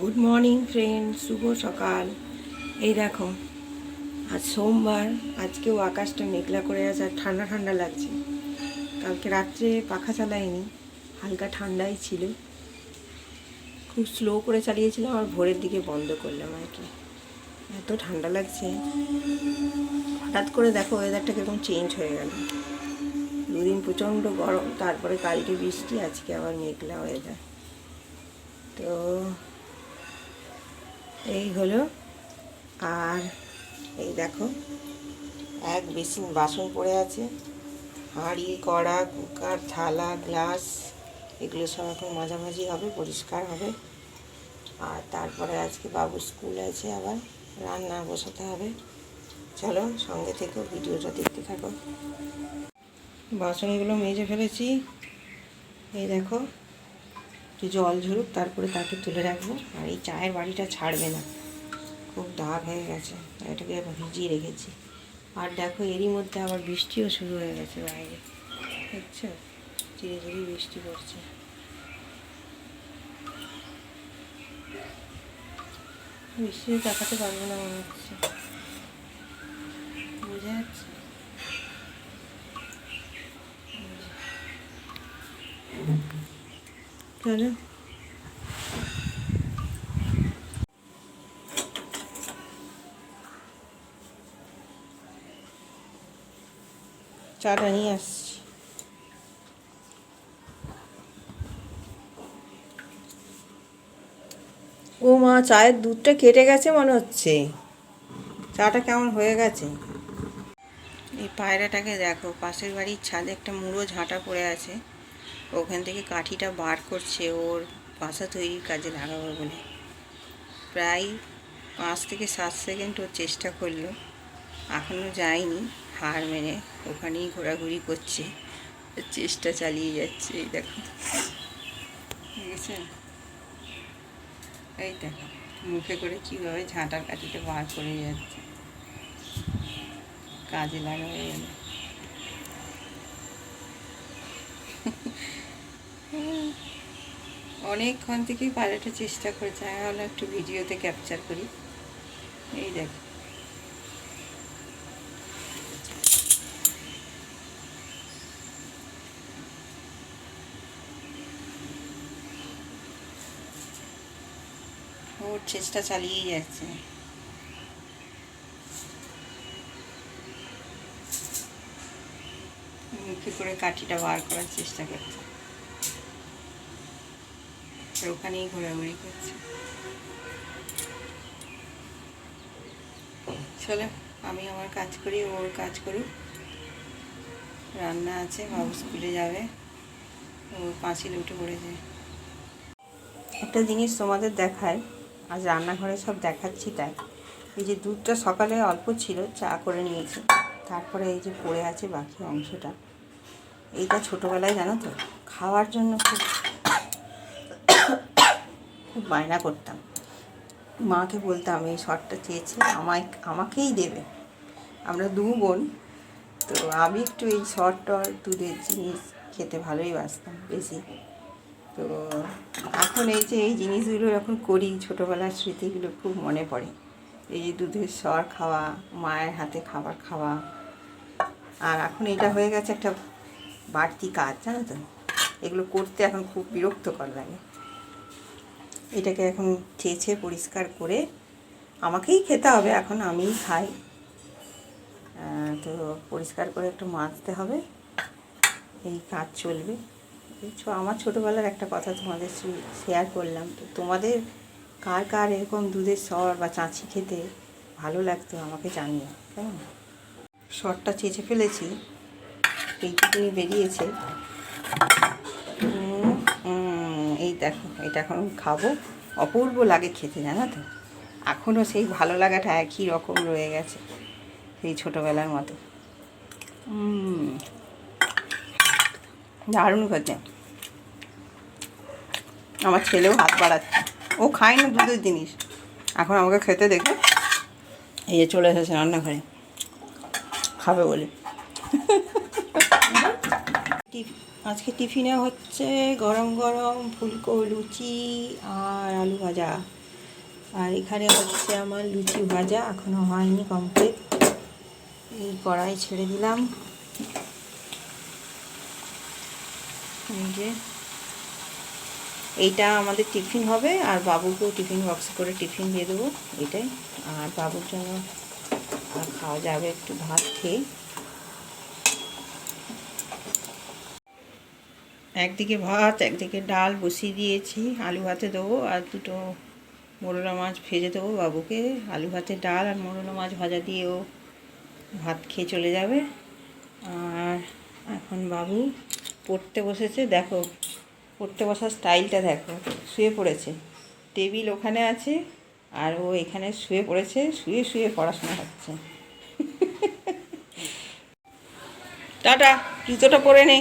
Good morning friend শুভ সকাল। এই দেখো, আজ সোমবার, আজকেও আকাশটা মেঘলা করে আছে আর ঠান্ডা ঠান্ডা লাগছে। কালকে রাত্রে পাখা চালাইনি হালকা ঠান্ডাই ছিল। খুব স্লো করে চালিয়েছিলাম আর ভোরের দিকে বন্ধ করলাম আর কি। এত ঠান্ডা লাগছে। হঠাৎ করে দেখো ওয়েদারটা কীরকম চেঞ্জ হয়ে গেল। দুদিন প্রচণ্ড গরম, তারপরে কালকে বৃষ্টি, আজকে আবার মেঘলা ওয়েদার তো এই হলো, আর এই দেখো, এক বেসিন বাসন পড়ে আছে। হাঁড়ি, কড়া, কুকার, থালা, গ্লাস, এগুলো সব এখন মাঝামাঝি হবে, পরিষ্কার হবে। আর তারপরে আজকে বাবু স্কুল আছে আবার, রান্না বসাতে হবে। চলো সঙ্গে থেকে, ভিডিওটা দেখতে থাকো। বাসনগুলো মেজে ফেলেছি। এই দেখো একটু জল ঝরুক, তারপরে তাকে তুলে রাখব। আর এই চায়ের বাড়িটা ছাড়বে না। খুব দাগ হয়ে গেছে এটাকে ভিজিয়ে রেখেছি। আর দেখো, এরই মধ্যে আবার বৃষ্টিও শুরু হয়ে গেছে বাইরে। দেখছ? ধীরে ধীরে বৃষ্টি পড়ছে। বৃষ্টি দেখাতে পারব না মনে হচ্ছে বোঝা যাচ্ছে চলো চাটা নিয়ে আসছি। ও মা, চায়ের দুধটা কেটে গেছে মনে হচ্ছে। চাটা কেমন হয়ে গেছে? এই পায়রাটাকে দেখো, পাশের বাড়ির ছাদে একটা মুড়ো ঝাঁটা পড়ে আছে। ওখান থেকে কাঠিটা বার করছে, ওর বাসা তৈরির কাজে লাগাবো বলে। প্রায় পাঁচ থেকে সাত সেকেন্ড ওর চেষ্টা করল, এখনও যায়নি। হার মেনে ওখানেই ঘোরাঘুরি করছে, চেষ্টা চালিয়ে যাচ্ছে, এই দেখো। এই দেখো মুখে করে কীভাবে ঝাঁটার কাঠিটা বার করে যাচ্ছে। কাজে লাগাবে এনে অনেকক্ষণ থেকেই পায়রাটা চেষ্টা করেছে। আমি ভাবলাম একটু ভিডিওতে ক্যাপচার করি। এই দেখ। ওর চেষ্টা চালিয়েই যাচ্ছে। মুখে করে কাঠিটা বার করার চেষ্টা করছে। আর ওখানেই ঘোরাঘুরি করছে। চলো, আমি আমার কাজ করি ওর কাজ করুক। রান্না আছে, বাবু স্কুলে যাবে। ও পাঁচিল উঠে পড়েছে। একটা জিনিস তোমাদের দেখায় আজ রান্নাঘরে সব দেখাচ্ছি তাই। এই যে দুধটা সকালে অল্প ছিল, চা করে নিয়েছি। তারপরে এই যে পড়ে আছে বাকি অংশটা। এইটা ছোটোবেলায় জানো তো, খাওয়ার জন্য খুব খুব বায়না করতাম। মাকে বলতাম এই শটটা চেয়েছে, আমায়, আমাকেই দেবে। আমরা দু বোন, তো আমি একটু এই শর্ট টর দুধের জিনিস খেতে ভালোই বাসতাম বেশি। তো এখন এই যে এই জিনিসগুলো এখন করি, ছোটোবেলার স্মৃতিগুলো খুব মনে পড়ে। এই যে দুধের স্বর খাওয়া, মায়ের হাতে খাবার খাওয়া, আর এখন এটা হয়ে গেছে একটা বাড়তি কাজ, জানো তো? এগুলো করতে এখন খুব বিরক্তকর লাগে। এটাকে এখন চেয়েছে পরিষ্কার করে আমাকেই খেতে হবে, এখন আমিই খাই। তো পরিষ্কার করে একটু মাজতে হবে, এই কাজ চলবে। আমার ছোটোবেলার একটা কথা তোমাদের শেয়ার করলাম। তো তোমাদের কার কার এরকম দুধের সর বা চাঁচি খেতে ভালো লাগতো আমাকে জানিও, কেমন? সরটা চেঁচে ফেলেছি, এইটুকুনি বেরিয়েছে। দেখো এটা এখন খাব। অপূর্ব লাগে খেতে জানো তো? এখনও সেই ভালো লাগাটা একই রকম রয়ে গেছে সেই ছোটোবেলার মতো। দারুণ খেতে আমার ছেলেও হাত বাড়াচ্ছে। ও খায় না দুধের জিনিস। এখন আমাকে খেতে দেখে এই যে চলে এসেছে রান্নাঘরে। খাবে বলে। আজকে টিফিনে হচ্ছে গরম গরম ফুলকো লুচি আর আলু ভাজা। আর এখানে হচ্ছে আমার লুচি ভাজা, এখনও হয়নি কমপ্লিট এই কড়াই ছেড়ে দিলাম। এই যে। এইটা আমাদের টিফিন হবে, আর বাবুকেও টিফিন বক্স করে টিফিন দিয়ে দেবো, এটাই। আর বাবুর জন্য খাওয়া যাবে একটু ভাত খেয়ে। একদিকে ভাত, একদিকে ডাল বসিয়ে দিয়েছি। আলু ভাতে দেবো আর দুটো মোরলা মাছ ভেজে দেবো বাবুকে। আলু ভাতে ডাল আর মোরলা মাছ ভাজা দিয়েও ভাত খেয়ে চলে যাবে। আর এখন বাবু পড়তে বসেছে। দেখো, পড়তে বসার স্টাইলটা দেখো। শুয়ে পড়েছে। টেবিল ওখানে আছে আর ও এখানে শুয়ে পড়েছে। শুয়ে শুয়ে পড়াশোনা হচ্ছে টাটা, জুতোটা পরে নে।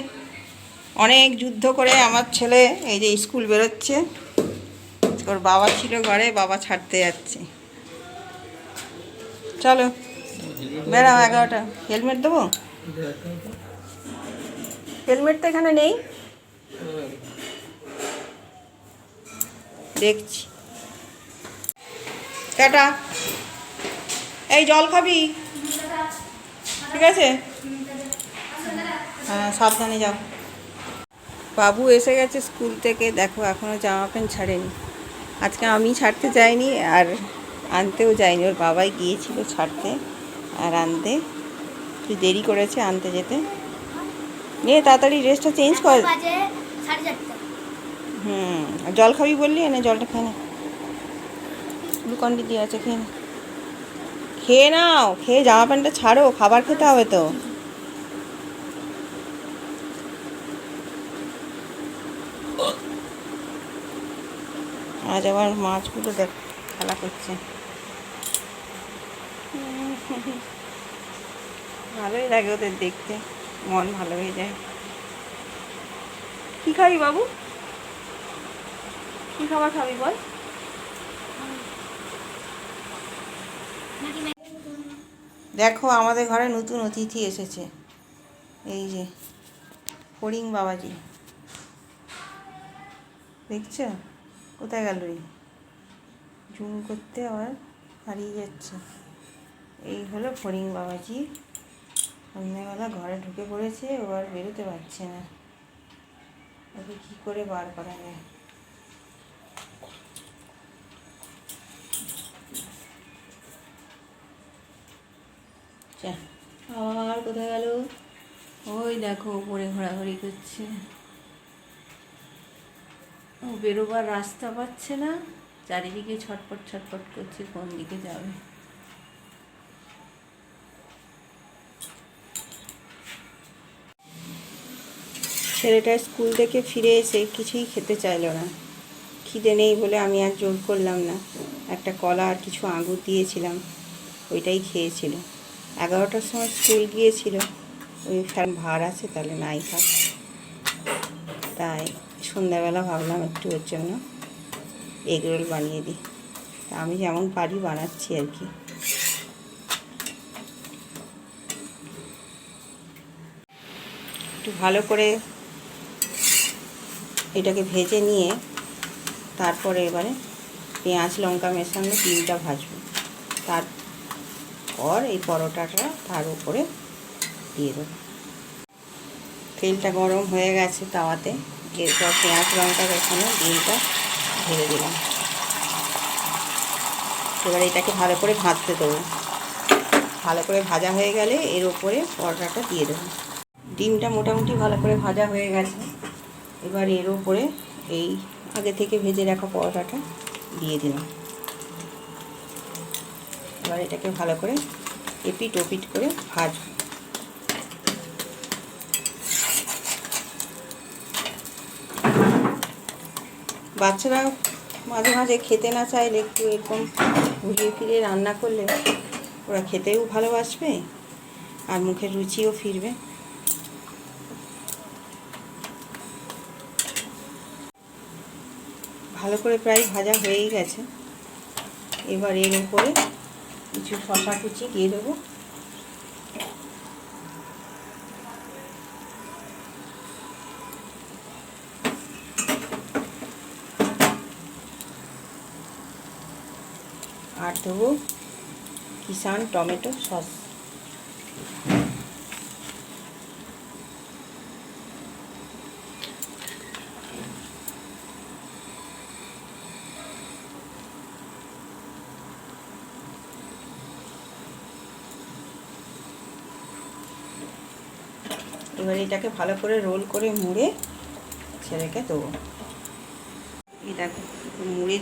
অনেক যুদ্ধ করে আমার ছেলে এই যে স্কুল বেরোচ্ছে। ওর বাবা ছিল ঘরে, বাবা ছাড়তে যাচ্ছে। চলো, বেড়াও এগারোটা। হেলমেট দেবো? হেলমেট তো এখানে নেই। দেখছি। টাটা। এই জল খাবি? ঠিক আছে? হ্যাঁ সাবধানে যাও। বাবু এসে গেছে স্কুল থেকে। দেখো এখনও জামা প্যান্ট ছাড়েনি। আজকে আমি ছাড়তে যাইনি আর আনতেও যাইনি। ওর বাবাই গিয়েছিল ছাড়তে আর আনতে। একটু দেরি করেছে আনতে যেতে। নিয়ে তাড়াতাড়ি ড্রেসটা চেঞ্জ কর। হুম আর জল খাবি বললি? এনে জলটা খেয়ে নে। গ্লুকন্ডি দিয়ে আছে খেয়ে নে। খেয়ে নাও খেয়ে জামা প্যান্টটা ছাড়ো খাবার খেতে হবে তো। আজ আবার মাছগুলো দেখ, খেলা করছে। ভালোই লাগে ওদের দেখতে, মন ভালো হয়ে যায়। কি খাবি বাবু? কি খাবার খাবি বল? দেখো, আমাদের ঘরে নতুন অতিথি এসেছে। এই যে ফড়িং বাবাজি। দেখছ? কোথায় গেল রে? জুম করতে আবার হারিয়ে যাচ্ছে। এই হলো ফড়িং বাবাজি। সন্ধ্যাবেলা ঘরে ঢুকে পড়েছে ও আর বেরোতে পারছে না। ওকে কী করে বার করা যায়? আবার কোথায় গেল? ওই দেখো ওপরে ঘোরাঘুরি করছে। ও বেরোবার রাস্তা পাচ্ছে না। চারিদিকে ছটপট ছটপট করছে, কোন দিকে যাবে? ছেলেটা স্কুল থেকে ফিরে এসে কিছুই খেতে চাইলো না। খিদে নেই বলে আমি আর জোর করলাম না। একটা কলা আর কিছু আঙুর দিয়েছিলাম, ওইটাই খেয়েছিল। এগারোটার সময় স্কুল গিয়েছিল। ওই ফ্যান ভার আছে তাহলে নাই খাক তাই সন্ধ্যাবেলা ভাবলাম একটু ওর জন্য এগ রোল বানিয়ে দিই। তা আমি যেমন পারি বানাচ্ছি আর কি। একটু ভালো করে এটাকে ভেজে নিয়ে তারপরে এবারে পেঁয়াজ, লঙ্কা মেশানো ডিমটা ভাজবো। তারপর এই পরোটাটা তার উপরে দিয়ে দেবো। তেলটা গরম হয়ে গেছে তাওয়াতে। এরপর পেঁয়াজ লঙ্কা মেশানো ডিমটা ঢেলে দিলাম। এবার এটাকে ভালো করে ভাজতে দেবো। ভালো করে ভাজা হয়ে গেলে এর উপরে পরোটাটা দিয়ে দেবো। ডিমটা মোটামুটি ভালো করে ভাজা হয়ে গেছে। এবার এর উপরে এই আগে থেকে ভেজে রাখা পরোটাটা দিয়ে দিলাম। এবার এটাকে ভালো করে এপিট ওপিট করে ভাজবো। বাচ্চারা মাঝে মাঝে খেতে না চাইলে একটু এরকম ঘুরিয়ে ফিরিয়ে রান্না করলে ওরা খেতেও ভালোবাসবে আর মুখের রুচিও ফিরবে। ভালো করে প্রায় ভাজা হয়েই গেছে। এবার এর উপরে কিছু শশা কুচি দিয়ে দেবো আর দেবো কিষান টমেটো সস। এবার এটাকে ভালো করে রোল করে মুড়ে ছেলেকে দেবো। এটাকে মুড়ে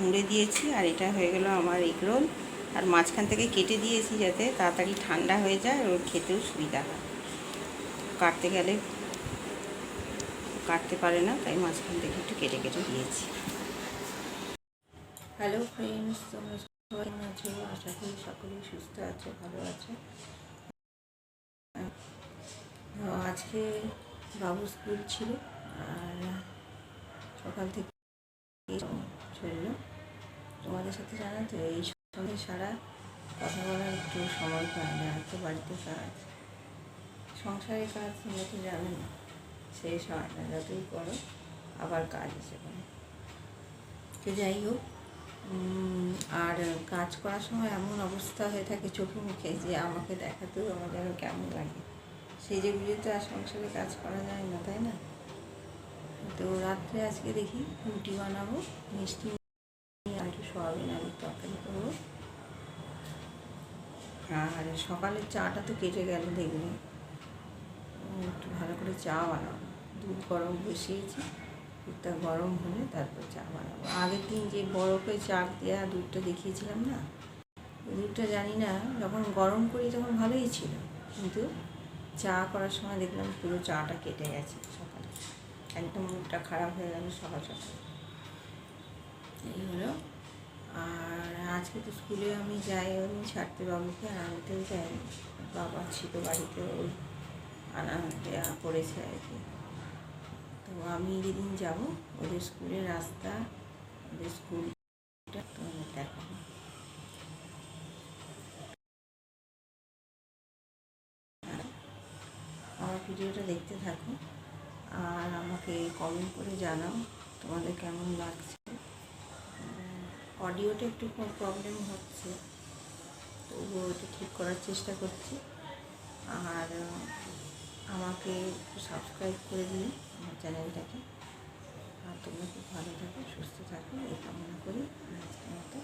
মুড়ে দিয়েছি আর এটা হয়ে গেল আমার এগ রোল আর মাঝখান থেকে কেটে দিয়েছি যাতে তাড়াতাড়ি ঠান্ডা হয়ে যায় আর খেতেও সুবিধা হয়। কাটতে গেলে কাটতে পারে না, তাই মাঝখান থেকে একটু কেটে কেটে দিয়েছি। হ্যালো ফ্রেন্ডস তোমরা সবাই আছো? আশা করি সকলেই সুস্থ আছো, ভালো আছো। আজকে বাবু স্কুল ছিল, আর সকাল থেকে চলল তোমাদের সাথে জানা তো এই সঙ্গে সারা কথা বলার একটু সময় পায় না এত বাড়িতে কাজ। সংসারের কাজ তোমরা তো জানো না শেষ হয় না যতই করো, আবার কাজ এসে পড়ে। তো যাই হোক আর কাজ করার সময় এমন অবস্থা হয়ে থাকে চোখে মুখে যে আমাকে দেখাতেও আমার যেন কেমন লাগে। সেই যে বুঝে তো আর সংসারে কাজ করা যায় না, তাই না? তো রাত্রে আজকে দেখি রুটি বানাবো, মিষ্টি আর একটু সয়াবিন আলুর তরকারি করব। আর সকালের চাটা তো কেটে গেল দেখলে একটু ভালো করে চা বানাবো। দুধ গরম বসিয়েছি, দুধটা গরম হলে তারপর চা বানাবো। আগের দিন যে বরফে চা দেওয়া দুধটা দেখিয়েছিলাম না, দুধটা জানি না, যখন গরম করি তখন ভালোই ছিল। কিন্তু চা করার সময় দেখলাম পুরো চাটা কেটে গেছে একদম মুখটা খারাপ হয়ে গেল সকাল সকাল এই হলো। আর আজকে তো স্কুলে আমি যাই আমি ছাড়তে বাবুকে, আর আনতেও যাই বাবা ছিল বাড়িতে, ওই আনা দেওয়া করেছে আর কি। তো আমি যেদিন যাব, ওদের স্কুলের রাস্তা, ওদের স্কুলটা দেখাবো। আমার ভিডিওটা দেখতে থাকো। আর আমাকে কমেন্ট করে জানাও তোমাদের কেমন লাগছে। অডিওটা একটু প্রবলেম হচ্ছে, তবুও এটা ঠিক করার চেষ্টা করছি। আর আমাকে একটু সাবস্ক্রাইব করে দিন আমার চ্যানেলটাকে আর তোমরা খুব ভালো থাকো, সুস্থ থাকো, এই কামনা করি। আজকের মতো।